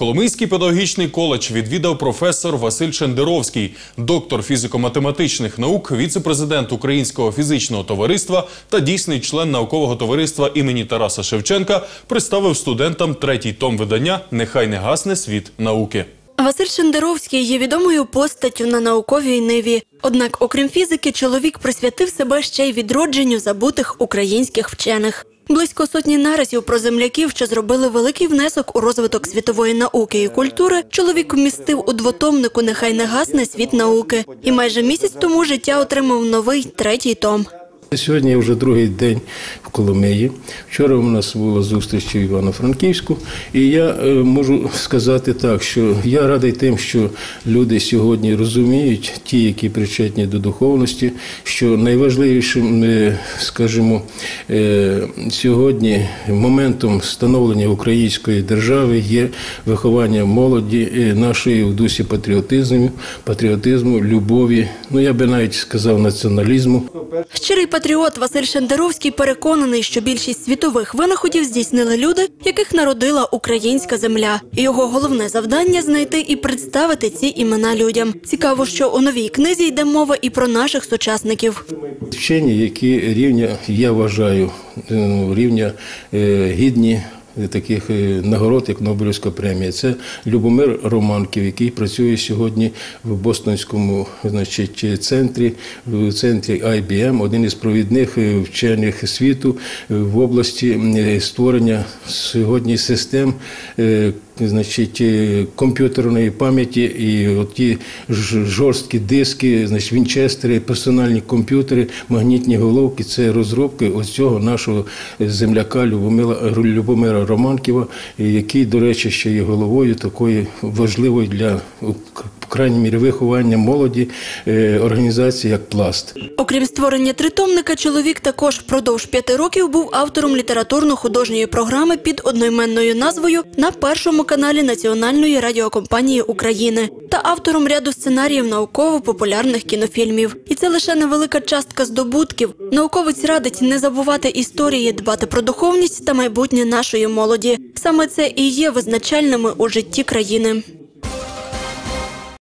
Коломийський педагогічний коледж відвідав професор Василь Шендеровський, доктор фізико-математичних наук, віце-президент Українського фізичного товариства та дійсний член наукового товариства імені Тараса Шевченка, представив студентам третій том видання Нехай не гасне світ науки. Василь Шендеровський є відомою постаттю на науковій ниві. Однак, окрім фізики, чоловік присвятив себе ще й відродженню забутих українських вчених. Близько сотні наразів про земляків, що зробили великий внесок у розвиток світової науки і культури, чоловік вмістив у двотомнику Нехай не гасне світ науки. І майже місяць тому життя отримав новий третій том. Сьогодні вже другий день Коломиї. Вчора у нас була зустріч у Івано-Франківську, і я е, можу сказати так, що я радий тим, що люди сьогодні розуміють, ті, які причетні до духовності, що найважливішим, е, скажімо, е, сьогодні моментом становлення української держави є виховання молоді нашої в дусі патріотизму, патріотизму, любові, ну я би навіть сказав націоналізму. Щирий патріот Василь Шендеровський переконаний, що більшість світових винаходів здійснили люди, яких народила українська земля. І його головне завдання знайти і представити ці імена людям. Цікаво, що у новій книзі йде мова і про наших сучасників. Вчені, які рівня, я вважаю, ну, рівня е, гідні таких е, нагород, як Нобелівська премія. Це Любомир Романків, який працює сьогодні в Бостонському значить, центрі, в центрі IBM, один із провідних е, вчених світу е, в області е, створення сьогодні систем. Значить, е, комп'ютерної пам'яті і оті ті жорсткі диски, значить, вінчестери, персональні комп'ютери, магнітні головки це розробки ось цього нашого земляка Любомира, Любомира Романківа, який, до речі, ще є головою такої важливої для крайній мірі виховання молоді е, організації як пласт. Окрім створення тритомника, чоловік також впродовж п'яти років був автором літературно-художньої програми під одноіменною назвою на першому каналі Національної радіокомпанії України та автором ряду сценаріїв науково-популярних кінофільмів. І це лише невелика частка здобутків. Науковець радить не забувати історії, дбати про духовність та майбутнє нашої молоді. Саме це і є визначальними у житті країни.